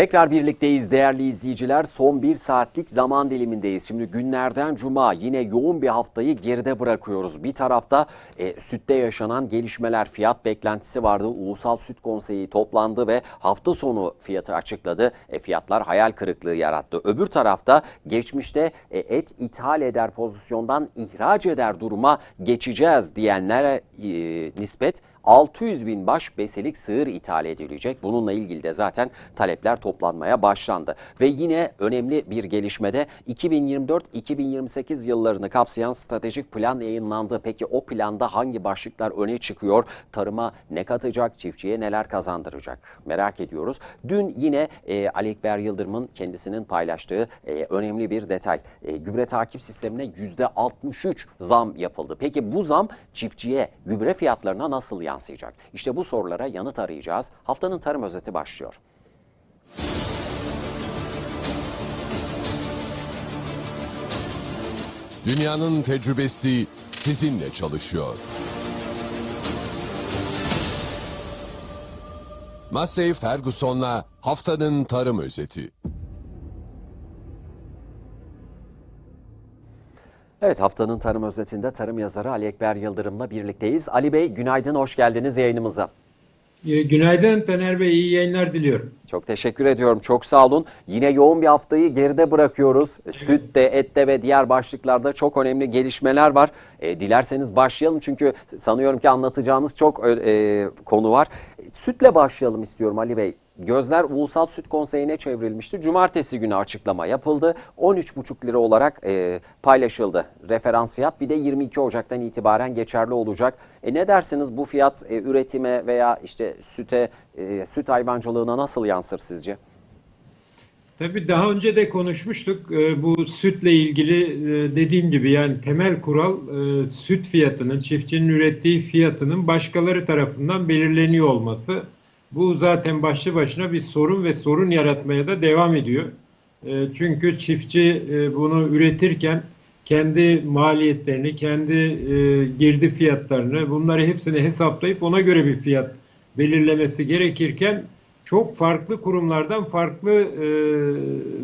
Tekrar birlikteyiz değerli izleyiciler. Son bir saatlik zaman dilimindeyiz. Şimdi günlerden cuma yine yoğun bir haftayı geride bırakıyoruz. Bir tarafta e, sütte yaşanan gelişmeler, fiyat beklentisi vardı. Ulusal Süt Konseyi toplandı ve hafta sonu fiyatı açıkladı. E, fiyatlar hayal kırıklığı yarattı. Öbür tarafta geçmişte e, et ithal eder pozisyondan ihraç eder duruma geçeceğiz diyenlere e, nispet 600 bin baş beselik sığır ithal edilecek. Bununla ilgili de zaten talepler toplanmaya başlandı. Ve yine önemli bir gelişmede 2024-2028 yıllarını kapsayan stratejik plan yayınlandı. Peki o planda hangi başlıklar öne çıkıyor? Tarıma ne katacak? Çiftçiye neler kazandıracak? Merak ediyoruz. Dün yine e, Ali Ekber Yıldırım'ın kendisinin paylaştığı e, önemli bir detay. E, gübre takip sistemine %63 zam yapıldı. Peki bu zam çiftçiye gübre fiyatlarına nasıl yansıyacak? İşte bu sorulara yanıt arayacağız. Haftanın tarım özeti başlıyor. Dünyanın tecrübesi sizinle çalışıyor. Massey Ferguson'la haftanın tarım özeti. Evet haftanın tarım özetinde tarım yazarı Ali Ekber Yıldırım'la birlikteyiz. Ali Bey günaydın, hoş geldiniz yayınımıza. E, Günaydın Taner Bey, iyi yayınlar diliyorum. Çok teşekkür ediyorum. Çok sağ olun. Yine yoğun bir haftayı geride bırakıyoruz. Sütte, ette ve diğer başlıklarda çok önemli gelişmeler var. E, dilerseniz başlayalım çünkü sanıyorum ki anlatacağınız çok e, konu var. Sütle başlayalım istiyorum Ali Bey. Gözler Ulusal Süt Konseyi'ne çevrilmişti. Cumartesi günü açıklama yapıldı. 13,5 lira olarak e, paylaşıldı. Referans fiyat bir de 22 Ocak'tan itibaren geçerli olacak. E, ne dersiniz bu fiyat e, üretime veya işte süte, e, süt hayvancılığına nasıl yansır sizce? Tabii daha önce de konuşmuştuk. E, Bu sütle ilgili e, dediğim gibi yani temel kural e, süt fiyatının, çiftçinin ürettiği fiyatının başkaları tarafından belirleniyor olması. Bu zaten başlı başına bir sorun ve sorun yaratmaya da devam ediyor. Çünkü çiftçi bunu üretirken kendi maliyetlerini, kendi girdi fiyatlarını bunları hepsini hesaplayıp ona göre bir fiyat belirlemesi gerekirken çok farklı kurumlardan farklı e,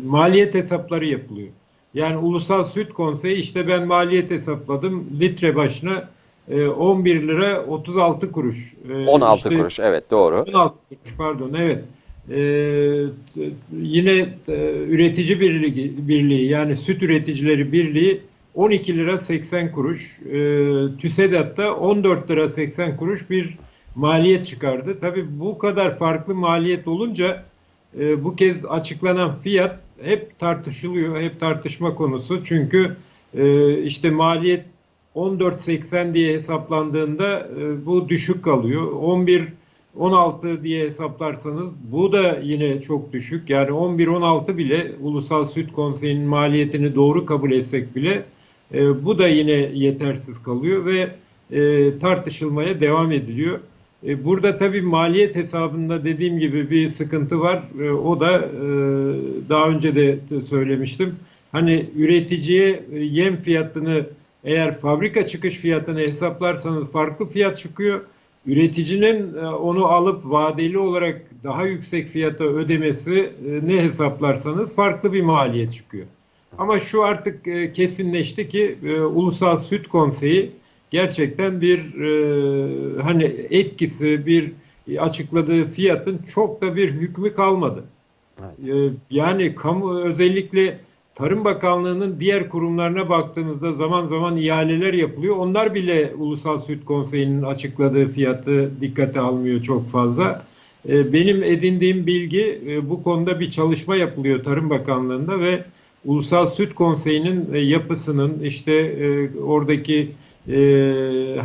maliyet hesapları yapılıyor. Yani Ulusal Süt Konseyi işte ben maliyet hesapladım litre başına e, 11 lira 36 kuruş. E, 16 işte- kuruş evet doğru. 16 kuruş pardon evet. T- yine e, üretici birliği, birliği yani süt üreticileri birliği 12 lira 80 kuruş. Ee, TÜSEDAT'ta 14 lira 80 kuruş bir maliyet çıkardı. Tabii bu kadar farklı maliyet olunca e, bu kez açıklanan fiyat hep tartışılıyor, hep tartışma konusu. Çünkü e, işte maliyet 14.80 diye hesaplandığında e, bu düşük kalıyor. 11 16 diye hesaplarsanız bu da yine çok düşük. Yani 11-16 bile Ulusal Süt Konseyi'nin maliyetini doğru kabul etsek bile e, bu da yine yetersiz kalıyor ve e, tartışılmaya devam ediliyor. E, burada tabii maliyet hesabında dediğim gibi bir sıkıntı var. E, o da e, daha önce de söylemiştim. Hani üreticiye yem fiyatını eğer fabrika çıkış fiyatını hesaplarsanız farklı fiyat çıkıyor. Üreticinin onu alıp vadeli olarak daha yüksek fiyata ödemesi ne hesaplarsanız farklı bir maliyet çıkıyor. Ama şu artık kesinleşti ki Ulusal Süt Konseyi gerçekten bir e, hani etkisi bir açıkladığı fiyatın çok da bir hükmü kalmadı. E, yani kamu özellikle Tarım Bakanlığı'nın diğer kurumlarına baktığımızda zaman zaman ihaleler yapılıyor. Onlar bile Ulusal Süt Konseyi'nin açıkladığı fiyatı dikkate almıyor çok fazla. E, Benim edindiğim bilgi e, bu konuda bir çalışma yapılıyor Tarım Bakanlığı'nda ve Ulusal Süt Konseyi'nin e, yapısının işte e, oradaki e,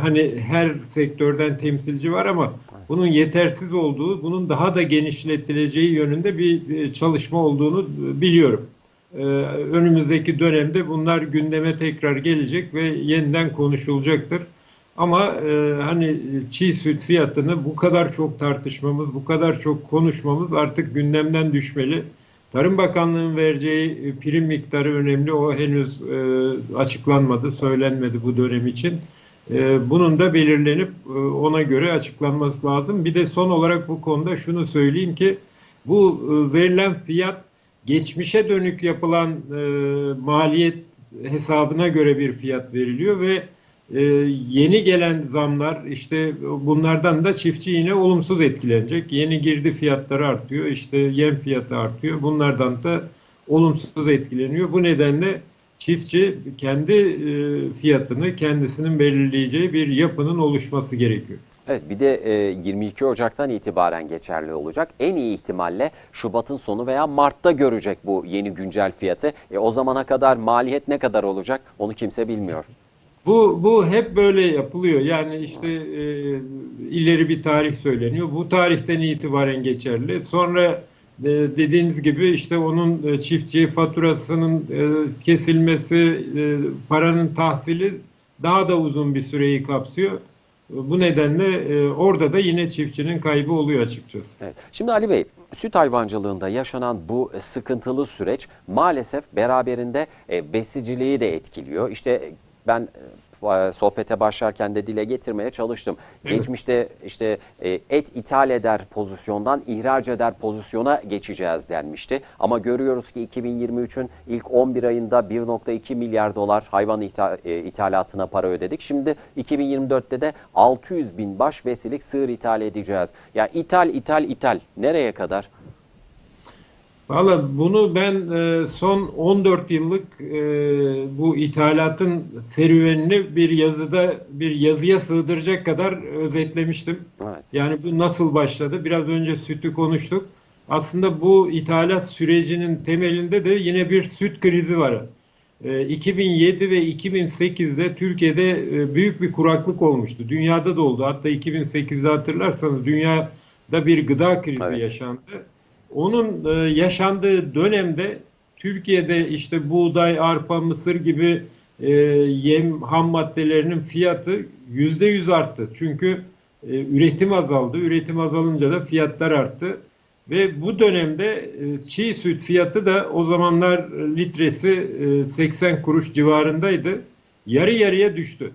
hani her sektörden temsilci var ama bunun yetersiz olduğu, bunun daha da genişletileceği yönünde bir e, çalışma olduğunu biliyorum. Ee, önümüzdeki dönemde bunlar gündeme tekrar gelecek ve yeniden konuşulacaktır. Ama e, hani çiğ süt fiyatını bu kadar çok tartışmamız, bu kadar çok konuşmamız artık gündemden düşmeli. Tarım Bakanlığı'nın vereceği e, prim miktarı önemli. O henüz e, açıklanmadı, söylenmedi bu dönem için. E, bunun da belirlenip e, ona göre açıklanması lazım. Bir de son olarak bu konuda şunu söyleyeyim ki Bu e, verilen fiyat geçmişe dönük yapılan e, maliyet hesabına göre bir fiyat veriliyor ve e, yeni gelen zamlar işte bunlardan da çiftçi yine olumsuz etkilenecek. Yeni girdi fiyatları artıyor, işte yem fiyatı artıyor. Bunlardan da olumsuz etkileniyor. Bu nedenle çiftçi kendi e, fiyatını kendisinin belirleyeceği bir yapının oluşması gerekiyor. Evet bir de e, 22 Ocak'tan itibaren geçerli olacak. En iyi ihtimalle Şubat'ın sonu veya Mart'ta görecek bu yeni güncel fiyatı. E, o zamana kadar maliyet ne kadar olacak onu kimse bilmiyor. Bu bu hep böyle yapılıyor. Yani işte e, ileri bir tarih söyleniyor. Bu tarihten itibaren geçerli. Sonra e, dediğiniz gibi işte onun e, çiftçiye faturasının e, kesilmesi, e, paranın tahsili daha da uzun bir süreyi kapsıyor. Bu nedenle e, orada da yine çiftçinin kaybı oluyor açıkçası. Evet. Şimdi Ali Bey, süt hayvancılığında yaşanan bu sıkıntılı süreç maalesef beraberinde e, besiciliği de etkiliyor. İşte ben e, sohbete başlarken de dile getirmeye çalıştım. Geçmişte işte e, et ithal eder pozisyondan ihraç eder pozisyona geçeceğiz denmişti. Ama görüyoruz ki 2023'ün ilk 11 ayında 1.2 milyar dolar hayvan itha- e, ithalatına para ödedik. Şimdi 2024'te de 600 bin baş besilik sığır ithal edeceğiz. Ya ithal ithal ithal nereye kadar? Valla bunu ben e, son 14 yıllık e, bu ithalatın serüvenini bir yazıda bir yazıya sığdıracak kadar özetlemiştim. Evet. Yani bu nasıl başladı? Biraz önce sütü konuştuk. Aslında bu ithalat sürecinin temelinde de yine bir süt krizi var. E, 2007 ve 2008'de Türkiye'de e, büyük bir kuraklık olmuştu. Dünyada da oldu. Hatta 2008'de hatırlarsanız dünyada bir gıda krizi Evet. yaşandı. Onun e, yaşandığı dönemde Türkiye'de işte buğday, arpa, mısır gibi e, yem ham maddelerinin fiyatı yüzde yüz arttı. Çünkü e, üretim azaldı. Üretim azalınca da fiyatlar arttı. Ve bu dönemde e, çiğ süt fiyatı da o zamanlar litresi e, 80 kuruş civarındaydı. Yarı yarıya düştü.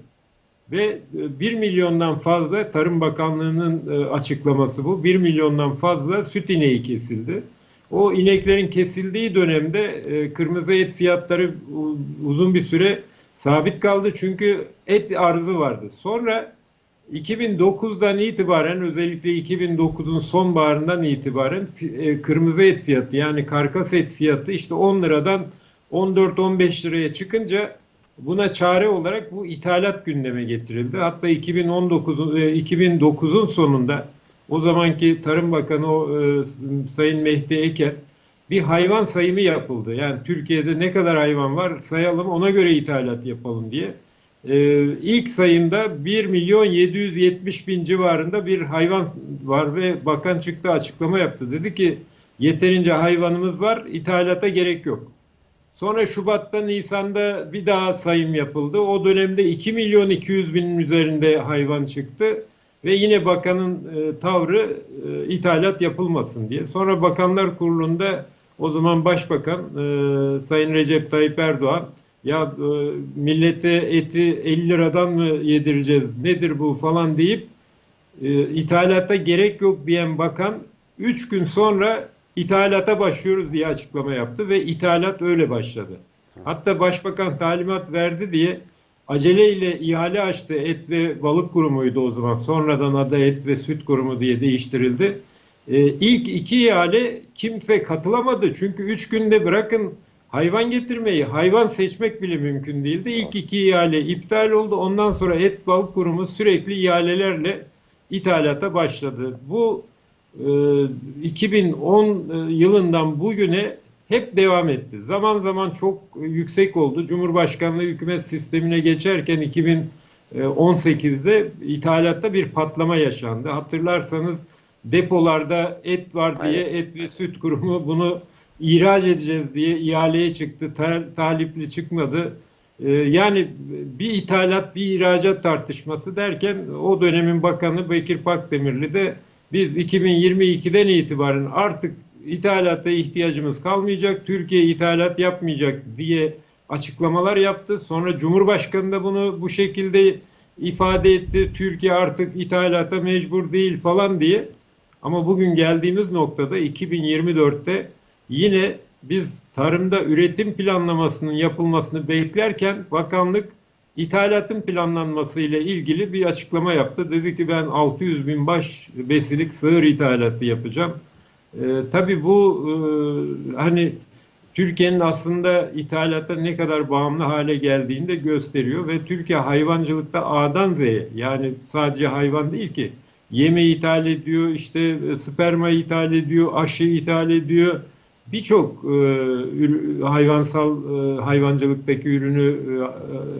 Ve 1 milyondan fazla Tarım Bakanlığı'nın e, açıklaması bu. 1 milyondan fazla süt ineği kesildi. O ineklerin kesildiği dönemde e, kırmızı et fiyatları uzun bir süre sabit kaldı. Çünkü et arzı vardı. Sonra 2009'dan itibaren özellikle 2009'un sonbaharından itibaren e, kırmızı et fiyatı yani karkas et fiyatı işte 10 liradan 14-15 liraya çıkınca buna çare olarak bu ithalat gündeme getirildi. Hatta 2019 e, 2009'un sonunda o zamanki Tarım Bakanı o, e, Sayın Mehdi Eker bir hayvan sayımı yapıldı. Yani Türkiye'de ne kadar hayvan var sayalım ona göre ithalat yapalım diye. Ee, ilk sayımda 1 milyon 770 bin civarında bir hayvan var ve bakan çıktı açıklama yaptı. Dedi ki yeterince hayvanımız var ithalata gerek yok. Sonra Şubat'ta Nisan'da bir daha sayım yapıldı. O dönemde 2 milyon 200 binin üzerinde hayvan çıktı. Ve yine bakanın e, tavrı e, ithalat yapılmasın diye. Sonra Bakanlar Kurulu'nda o zaman Başbakan e, Sayın Recep Tayyip Erdoğan ya e, millete eti 50 liradan mı yedireceğiz nedir bu falan deyip e, ithalata gerek yok diyen bakan 3 gün sonra ithalata başlıyoruz diye açıklama yaptı ve ithalat öyle başladı. Hatta başbakan talimat verdi diye aceleyle ihale açtı. Et ve balık kurumuydu o zaman. Sonradan adı et ve süt kurumu diye değiştirildi. Ee, ilk iki ihale kimse katılamadı. Çünkü üç günde bırakın hayvan getirmeyi, hayvan seçmek bile mümkün değildi. İlk iki ihale iptal oldu. Ondan sonra et balık kurumu sürekli ihalelerle ithalata başladı. Bu 2010 yılından bugüne hep devam etti. Zaman zaman çok yüksek oldu. Cumhurbaşkanlığı hükümet sistemine geçerken 2018'de ithalatta bir patlama yaşandı. Hatırlarsanız depolarda et var diye Evet. et ve süt kurumu bunu ihraç edeceğiz diye ihaleye çıktı. Ta- talipli çıkmadı. Ee, yani bir ithalat bir ihracat tartışması derken o dönemin bakanı Bekir Pakdemirli de biz 2022'den itibaren artık ithalata ihtiyacımız kalmayacak, Türkiye ithalat yapmayacak diye açıklamalar yaptı. Sonra Cumhurbaşkanı da bunu bu şekilde ifade etti. Türkiye artık ithalata mecbur değil falan diye. Ama bugün geldiğimiz noktada 2024'te yine biz tarımda üretim planlamasının yapılmasını beklerken bakanlık ithalatın planlanması ile ilgili bir açıklama yaptı. Dedi ki ben 600 bin baş besilik sığır ithalatı yapacağım. Ee, tabii bu e, hani Türkiye'nin aslında ithalata ne kadar bağımlı hale geldiğini de gösteriyor ve Türkiye hayvancılıkta A'dan Z'ye yani sadece hayvan değil ki yeme ithal ediyor, işte e, sperma ithal ediyor, aşı ithal ediyor. Birçok e, hayvansal e, hayvancılıktaki ürünü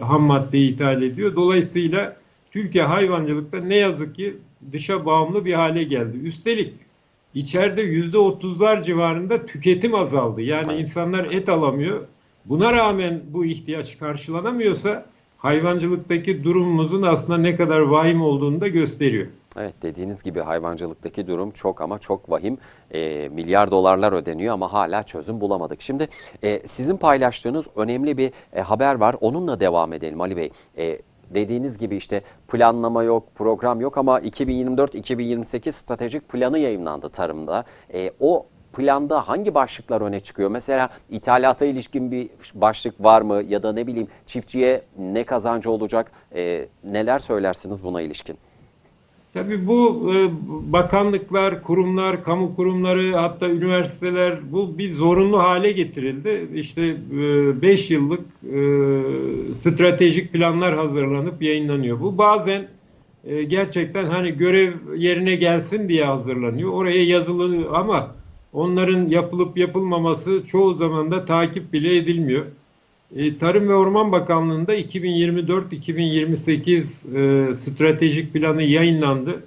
e, ham maddeyi ithal ediyor. Dolayısıyla Türkiye hayvancılıkta ne yazık ki dışa bağımlı bir hale geldi. Üstelik İçeride yüzde otuzlar civarında tüketim azaldı. Yani insanlar et alamıyor. Buna rağmen bu ihtiyaç karşılanamıyorsa hayvancılıktaki durumumuzun aslında ne kadar vahim olduğunu da gösteriyor. Evet dediğiniz gibi hayvancılıktaki durum çok ama çok vahim. E, milyar dolarlar ödeniyor ama hala çözüm bulamadık. Şimdi e, sizin paylaştığınız önemli bir e, haber var. Onunla devam edelim Ali Bey. E, dediğiniz gibi işte planlama yok, program yok ama 2024-2028 stratejik planı yayınlandı tarımda. E, o planda hangi başlıklar öne çıkıyor? Mesela ithalata ilişkin bir başlık var mı? Ya da ne bileyim çiftçiye ne kazancı olacak? E, neler söylersiniz buna ilişkin? Tabii bu e, bakanlıklar, kurumlar, kamu kurumları hatta üniversiteler bu bir zorunlu hale getirildi. İşte 5 yıllık e, stratejik planlar hazırlanıp yayınlanıyor. Bu bazen e, gerçekten hani görev yerine gelsin diye hazırlanıyor. Oraya yazılı ama onların yapılıp yapılmaması çoğu zaman da takip bile edilmiyor. E, Tarım ve Orman Bakanlığı'nda 2024-2028 e, stratejik planı yayınlandı.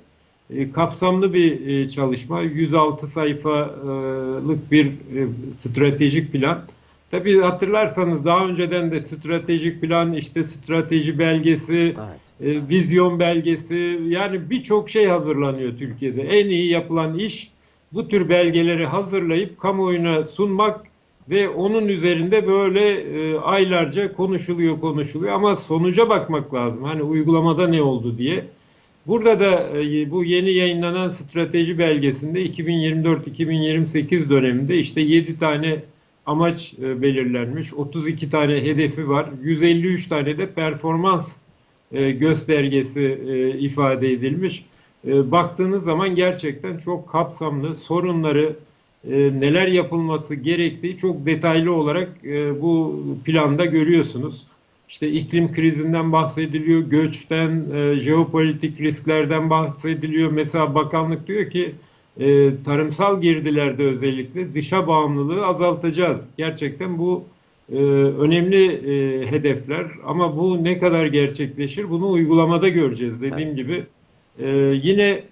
E, kapsamlı bir çalışma, 106 sayfalık bir stratejik plan. Tabii hatırlarsanız daha önceden de stratejik plan, işte strateji belgesi, Evet. vizyon belgesi yani birçok şey hazırlanıyor Türkiye'de. En iyi yapılan iş bu tür belgeleri hazırlayıp kamuoyuna sunmak ve onun üzerinde böyle e, aylarca konuşuluyor konuşuluyor ama sonuca bakmak lazım. Hani uygulamada ne oldu diye. Burada da e, bu yeni yayınlanan strateji belgesinde 2024-2028 döneminde işte 7 tane amaç e, belirlenmiş, 32 tane hedefi var, 153 tane de performans e, göstergesi e, ifade edilmiş. E, baktığınız zaman gerçekten çok kapsamlı sorunları e, neler yapılması gerektiği çok detaylı olarak e, bu planda görüyorsunuz. İşte iklim krizinden bahsediliyor, göçten, e, jeopolitik risklerden bahsediliyor. Mesela bakanlık diyor ki e, tarımsal girdilerde özellikle dışa bağımlılığı azaltacağız. Gerçekten bu e, önemli e, hedefler ama bu ne kadar gerçekleşir bunu uygulamada göreceğiz dediğim Evet. gibi. E, yine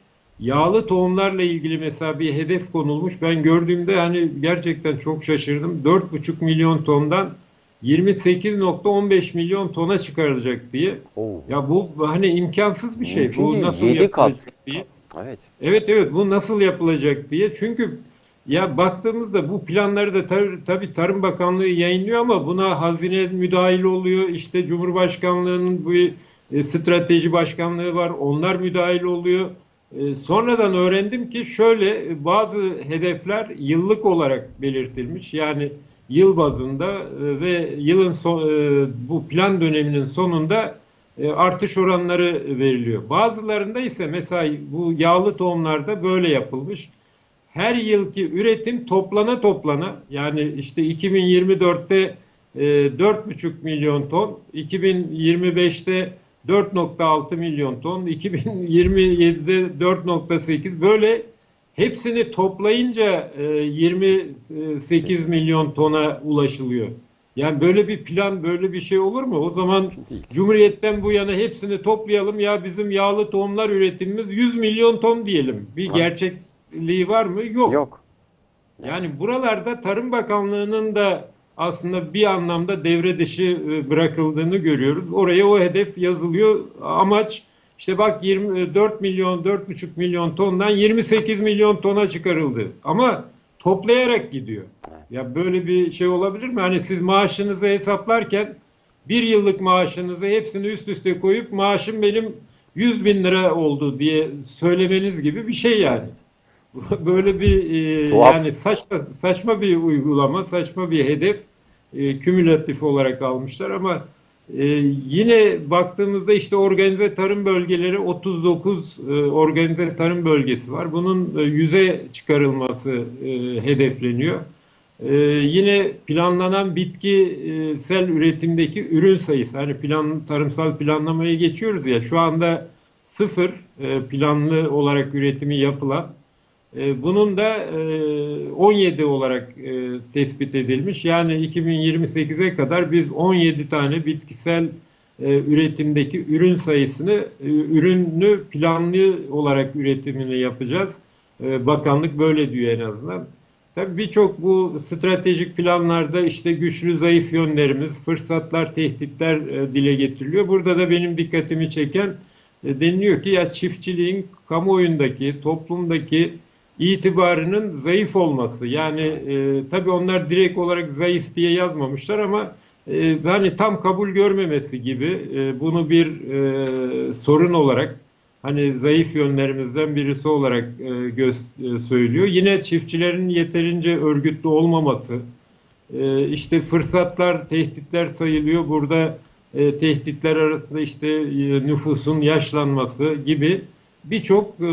yağlı tohumlarla ilgili mesela bir hedef konulmuş. Ben gördüğümde hani gerçekten çok şaşırdım. 4,5 milyon tondan 28.15 milyon tona çıkarılacak diye. Oo. Ya bu hani imkansız bir şey. Mümkün Bu değil. nasıl Yedi kat. yapılacak diye. Evet. Evet evet bu nasıl yapılacak diye. Çünkü ya baktığımızda bu planları da tar- tabii Tarım Bakanlığı yayınlıyor ama buna hazine müdahil oluyor. İşte Cumhurbaşkanlığının bu e, strateji başkanlığı var. Onlar müdahil oluyor. E, sonradan öğrendim ki şöyle bazı hedefler yıllık olarak belirtilmiş. Yani yıl bazında e, ve yılın son, e, bu plan döneminin sonunda e, artış oranları veriliyor. Bazılarında ise mesela bu yağlı tohumlarda böyle yapılmış. Her yılki üretim toplana toplana yani işte 2024'te e, 4,5 milyon ton, 2025'te 4.6 milyon ton, 2027'de 4.8 böyle hepsini toplayınca e, 28 milyon tona ulaşılıyor. Yani böyle bir plan, böyle bir şey olur mu? O zaman. Cumhuriyet'ten bu yana hepsini toplayalım ya bizim yağlı tohumlar üretimimiz 100 milyon ton diyelim. Bir gerçekliği var mı? Yok. Yok. Yani buralarda Tarım Bakanlığı'nın da aslında bir anlamda devre dışı e, bırakıldığını görüyoruz. Oraya o hedef yazılıyor. Amaç işte bak 24 milyon, 4,5 milyon tondan 28 milyon tona çıkarıldı. Ama toplayarak gidiyor. Ya böyle bir şey olabilir mi? Hani siz maaşınızı hesaplarken bir yıllık maaşınızı hepsini üst üste koyup maaşım benim 100 bin lira oldu diye söylemeniz gibi bir şey yani. Böyle bir e, Tuhaf. yani saçma saçma bir uygulama, saçma bir hedef e, kümülatif olarak almışlar ama e, yine baktığımızda işte organize tarım bölgeleri 39 e, organize tarım bölgesi var. Bunun e, 100'e çıkarılması e, hedefleniyor. E, yine planlanan bitkisel üretimdeki ürün sayısı hani plan tarımsal planlamaya geçiyoruz ya şu anda sıfır e, planlı olarak üretimi yapılan e, bunun da e, 17 olarak e, tespit edilmiş. Yani 2028'e kadar biz 17 tane bitkisel e, üretimdeki ürün sayısını, e, ürünü planlı olarak üretimini yapacağız. E, bakanlık böyle diyor en azından. Tabii birçok bu stratejik planlarda işte güçlü zayıf yönlerimiz, fırsatlar, tehditler e, dile getiriliyor. Burada da benim dikkatimi çeken e, deniliyor ki ya çiftçiliğin kamuoyundaki, toplumdaki itibarının zayıf olması. Yani e, tabii onlar direkt olarak zayıf diye yazmamışlar ama e, hani tam kabul görmemesi gibi e, bunu bir e, sorun olarak hani zayıf yönlerimizden birisi olarak e, göz- e, söylüyor. Yine çiftçilerin yeterince örgütlü olmaması, e, işte fırsatlar, tehditler sayılıyor. Burada e, tehditler arasında işte e, nüfusun yaşlanması gibi birçok e,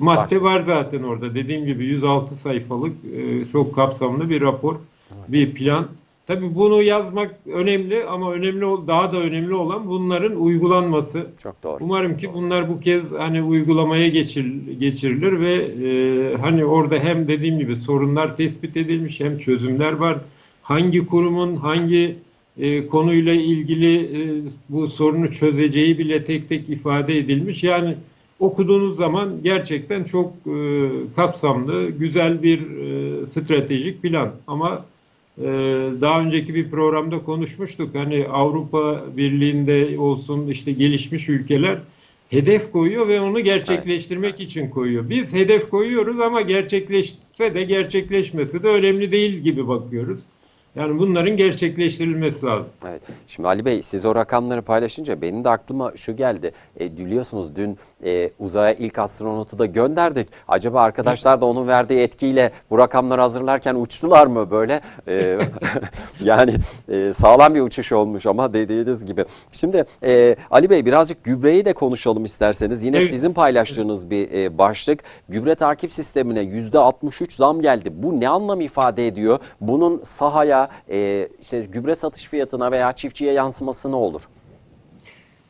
madde var zaten orada. Dediğim gibi 106 sayfalık e, çok kapsamlı bir rapor, bir plan. Tabii bunu yazmak önemli ama önemli daha da önemli olan bunların uygulanması. Çok doğru. Umarım ki bunlar bu kez hani uygulamaya geçir- geçirilir ve e, hani orada hem dediğim gibi sorunlar tespit edilmiş hem çözümler var. Hangi kurumun hangi e, konuyla ilgili e, bu sorunu çözeceği bile tek tek ifade edilmiş. Yani okuduğunuz zaman gerçekten çok e, kapsamlı, güzel bir e, stratejik plan. Ama ee, daha önceki bir programda konuşmuştuk. Hani Avrupa Birliği'nde olsun işte gelişmiş ülkeler hedef koyuyor ve onu gerçekleştirmek için koyuyor. Biz hedef koyuyoruz ama gerçekleşse de gerçekleşmesi de önemli değil gibi bakıyoruz. Yani bunların gerçekleştirilmesi lazım. Evet. Şimdi Ali Bey siz o rakamları paylaşınca benim de aklıma şu geldi. E, biliyorsunuz dün e, uzaya ilk astronotu da gönderdik. Acaba arkadaşlar da onun verdiği etkiyle bu rakamları hazırlarken uçtular mı böyle? E, yani e, sağlam bir uçuş olmuş ama dediğiniz gibi. Şimdi e, Ali Bey birazcık gübreyi de konuşalım isterseniz. Yine Evet. sizin paylaştığınız bir e, başlık. Gübre takip sistemine %63 zam geldi. Bu ne anlam ifade ediyor? Bunun sahaya, e, işte gübre satış fiyatına veya çiftçiye yansıması ne olur?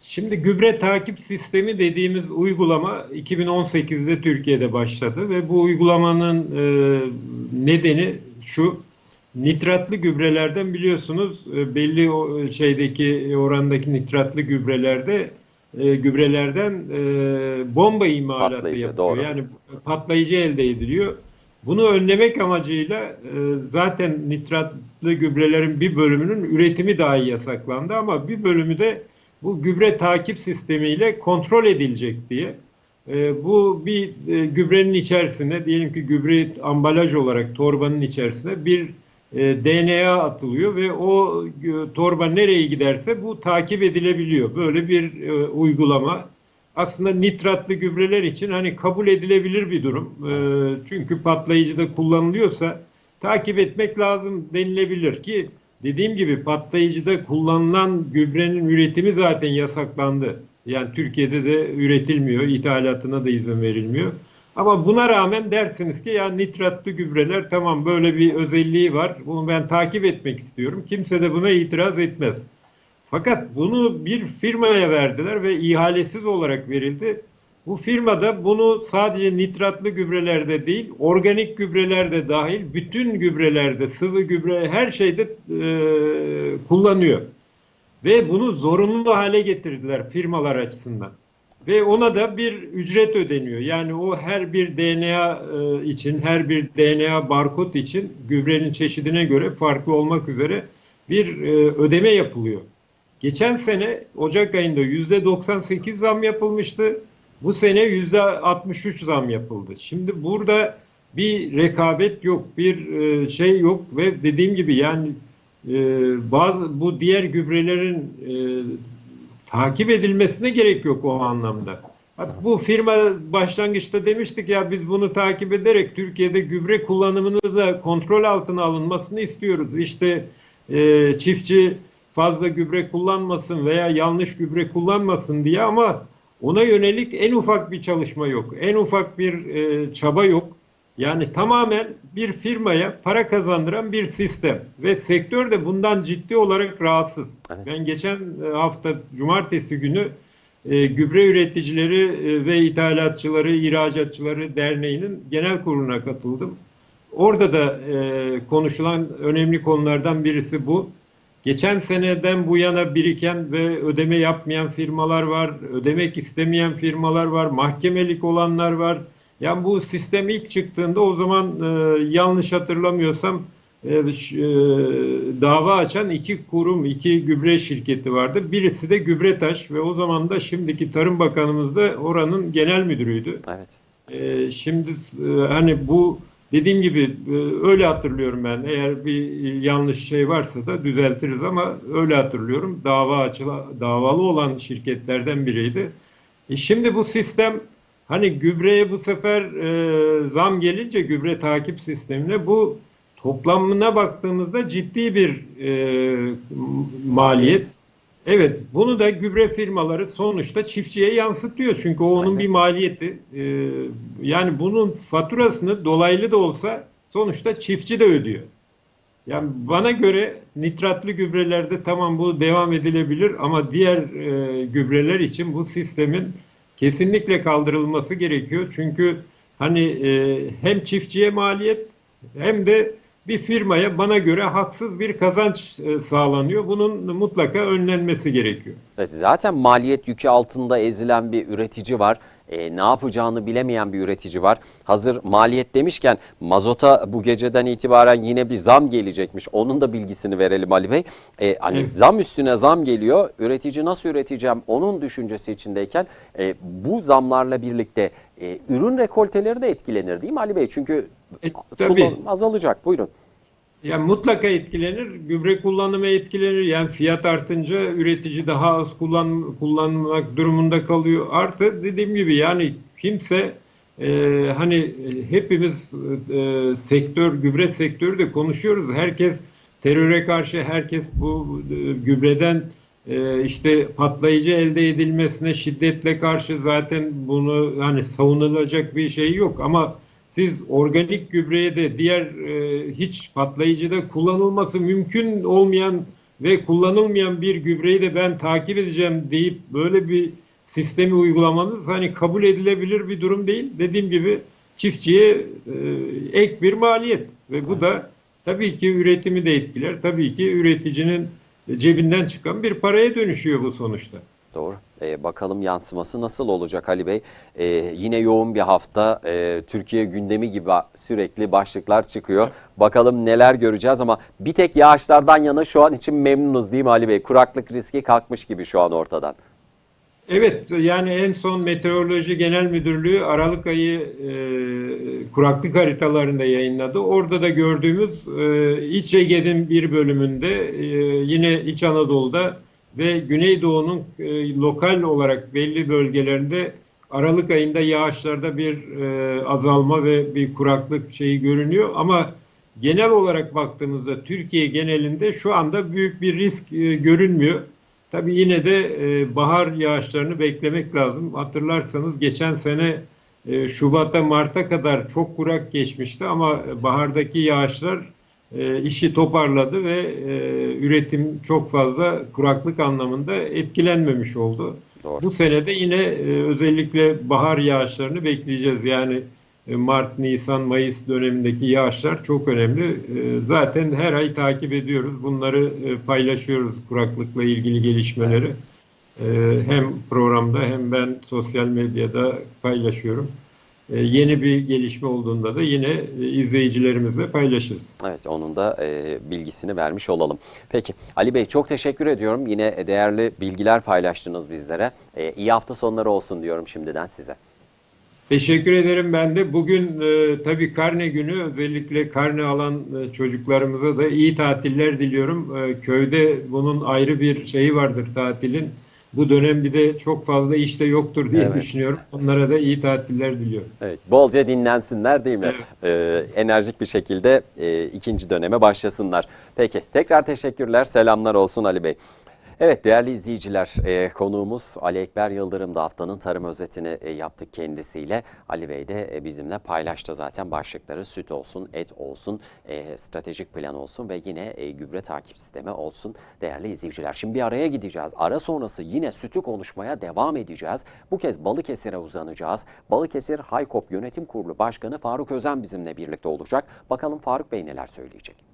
Şimdi gübre takip sistemi dediğimiz uygulama 2018'de Türkiye'de başladı ve bu uygulamanın e, nedeni şu nitratlı gübrelerden biliyorsunuz e, belli o şeydeki orandaki nitratlı gübrelerde e, gübrelerden e, bomba imalatı Patlayıcı, yapılıyor. doğru. Yani patlayıcı elde ediliyor. Bunu önlemek amacıyla e, zaten nitratlı gübrelerin bir bölümünün üretimi dahi yasaklandı ama bir bölümü de bu gübre takip sistemiyle kontrol edilecek diye. E, bu bir e, gübrenin içerisine diyelim ki gübre ambalaj olarak torbanın içerisine bir e, DNA atılıyor ve o e, torba nereye giderse bu takip edilebiliyor. Böyle bir e, uygulama aslında nitratlı gübreler için hani kabul edilebilir bir durum. E, çünkü patlayıcıda kullanılıyorsa takip etmek lazım denilebilir ki dediğim gibi patlayıcıda kullanılan gübrenin üretimi zaten yasaklandı. Yani Türkiye'de de üretilmiyor, ithalatına da izin verilmiyor. Ama buna rağmen dersiniz ki ya nitratlı gübreler tamam böyle bir özelliği var. Bunu ben takip etmek istiyorum. Kimse de buna itiraz etmez. Fakat bunu bir firmaya verdiler ve ihalesiz olarak verildi. Bu firmada bunu sadece nitratlı gübrelerde değil, organik gübrelerde dahil bütün gübrelerde, sıvı gübre her şeyde e, kullanıyor. Ve bunu zorunlu hale getirdiler firmalar açısından. Ve ona da bir ücret ödeniyor. Yani o her bir DNA e, için, her bir DNA barkod için gübrenin çeşidine göre farklı olmak üzere bir e, ödeme yapılıyor. Geçen sene Ocak ayında %98 zam yapılmıştı. Bu sene %63 zam yapıldı. Şimdi burada bir rekabet yok, bir e, şey yok ve dediğim gibi yani e, bazı bu diğer gübrelerin e, takip edilmesine gerek yok o anlamda. Bu firma başlangıçta demiştik ya biz bunu takip ederek Türkiye'de gübre kullanımını da kontrol altına alınmasını istiyoruz. İşte e, çiftçi fazla gübre kullanmasın veya yanlış gübre kullanmasın diye ama ona yönelik en ufak bir çalışma yok. En ufak bir e, çaba yok. Yani tamamen bir firmaya para kazandıran bir sistem ve sektör de bundan ciddi olarak rahatsız. Evet. Ben geçen e, hafta cumartesi günü e, Gübre Üreticileri e, ve İthalatçıları, İhracatçıları Derneği'nin genel kuruluna katıldım. Orada da e, konuşulan önemli konulardan birisi bu. Geçen seneden bu yana biriken ve ödeme yapmayan firmalar var, ödemek istemeyen firmalar var, mahkemelik olanlar var. Yani bu sistem ilk çıktığında o zaman e, yanlış hatırlamıyorsam e, e, dava açan iki kurum, iki gübre şirketi vardı. Birisi de Gübretaş ve o zaman da şimdiki Tarım Bakanımız da oranın genel müdürüydü. Evet. Ee, şimdi e, hani bu dediğim gibi e, öyle hatırlıyorum ben. Eğer bir yanlış şey varsa da düzeltiriz ama öyle hatırlıyorum. Dava açıla, davalı olan şirketlerden biriydi. E şimdi bu sistem hani gübreye bu sefer e, zam gelince gübre takip sistemine bu toplamına baktığımızda ciddi bir e, maliyet. Evet, bunu da gübre firmaları sonuçta çiftçiye yansıtıyor. Çünkü o onun Aynen. bir maliyeti. Ee, yani bunun faturasını dolaylı da olsa sonuçta çiftçi de ödüyor. Yani bana göre nitratlı gübrelerde tamam bu devam edilebilir ama diğer e, gübreler için bu sistemin kesinlikle kaldırılması gerekiyor. Çünkü hani e, hem çiftçiye maliyet hem de bir firmaya bana göre haksız bir kazanç e, sağlanıyor. Bunun mutlaka önlenmesi gerekiyor. Evet, zaten maliyet yükü altında ezilen bir üretici var. E, ne yapacağını bilemeyen bir üretici var. Hazır maliyet demişken mazota bu geceden itibaren yine bir zam gelecekmiş. Onun da bilgisini verelim Ali Bey. E, hani Evet. zam üstüne zam geliyor. Üretici nasıl üreteceğim onun düşüncesi içindeyken e, bu zamlarla birlikte e, ürün rekolteleri de etkilenir değil mi Ali Bey? Çünkü E, tabii. azalacak. Buyurun. Yani mutlaka etkilenir. Gübre kullanımı etkilenir. Yani fiyat artınca üretici daha az kullan, kullanmak durumunda kalıyor. Artı dediğim gibi yani kimse e, hani e, hepimiz e, sektör, gübre sektörü de konuşuyoruz. Herkes teröre karşı, herkes bu e, gübreden e, işte patlayıcı elde edilmesine şiddetle karşı zaten bunu hani savunulacak bir şey yok ama siz organik gübreye de diğer e, hiç patlayıcıda kullanılması mümkün olmayan ve kullanılmayan bir gübreyi de ben takip edeceğim deyip böyle bir sistemi uygulamanız hani kabul edilebilir bir durum değil. Dediğim gibi çiftçiye e, ek bir maliyet ve bu da tabii ki üretimi de etkiler. Tabii ki üreticinin cebinden çıkan bir paraya dönüşüyor bu sonuçta. Doğru. Ee, bakalım yansıması nasıl olacak Ali Bey? Ee, yine yoğun bir hafta. Ee, Türkiye gündemi gibi sürekli başlıklar çıkıyor. Bakalım neler göreceğiz ama bir tek yağışlardan yana şu an için memnunuz değil mi Ali Bey? Kuraklık riski kalkmış gibi şu an ortadan. Evet yani en son Meteoroloji Genel Müdürlüğü Aralık ayı e, kuraklık haritalarında yayınladı. Orada da gördüğümüz e, İç Ege'nin bir bölümünde e, yine İç Anadolu'da ve Güneydoğu'nun e, lokal olarak belli bölgelerinde Aralık ayında yağışlarda bir e, azalma ve bir kuraklık şeyi görünüyor ama genel olarak baktığımızda Türkiye genelinde şu anda büyük bir risk e, görünmüyor. Tabii yine de e, bahar yağışlarını beklemek lazım. Hatırlarsanız geçen sene e, Şubat'a Mart'a kadar çok kurak geçmişti ama bahardaki yağışlar e, işi toparladı ve e, üretim çok fazla kuraklık anlamında etkilenmemiş oldu. Doğru. Bu sene de yine e, özellikle bahar yağışlarını bekleyeceğiz. Yani Mart, Nisan, Mayıs dönemindeki yağışlar çok önemli. E, Zaten her ay takip ediyoruz. Bunları e, paylaşıyoruz kuraklıkla ilgili gelişmeleri. E, Hem programda hem ben sosyal medyada paylaşıyorum. E, Yeni bir gelişme olduğunda da yine e, izleyicilerimizle paylaşırız. Evet onun da e, bilgisini vermiş olalım. Peki Ali Bey çok teşekkür ediyorum. Yine değerli bilgiler paylaştınız bizlere. E, iyi hafta sonları olsun diyorum şimdiden size. Teşekkür ederim ben de. Bugün e, tabii karne günü özellikle karne alan e, çocuklarımıza da iyi tatiller diliyorum. E, köyde bunun ayrı bir şeyi vardır tatilin. bu dönem bir de çok fazla işte yoktur diye Evet. düşünüyorum. Onlara da iyi tatiller diliyorum. Evet, bolca dinlensinler değil mi? Ee, enerjik bir şekilde e, ikinci döneme başlasınlar. Peki, tekrar teşekkürler, selamlar olsun Ali Bey. Evet değerli izleyiciler e, konuğumuz Ali Ekber Yıldırım da haftanın tarım özetini e, yaptık kendisiyle. Ali Bey de e, bizimle paylaştı zaten başlıkları süt olsun, et olsun, e, stratejik plan olsun ve yine e, gübre takip sistemi olsun değerli izleyiciler. Şimdi bir araya gideceğiz. Ara sonrası yine sütü konuşmaya devam edeceğiz. Bu kez Balıkesir'e uzanacağız. Balıkesir Haykop Yönetim Kurulu Başkanı Faruk Özen bizimle birlikte olacak. Bakalım Faruk Bey neler söyleyecek.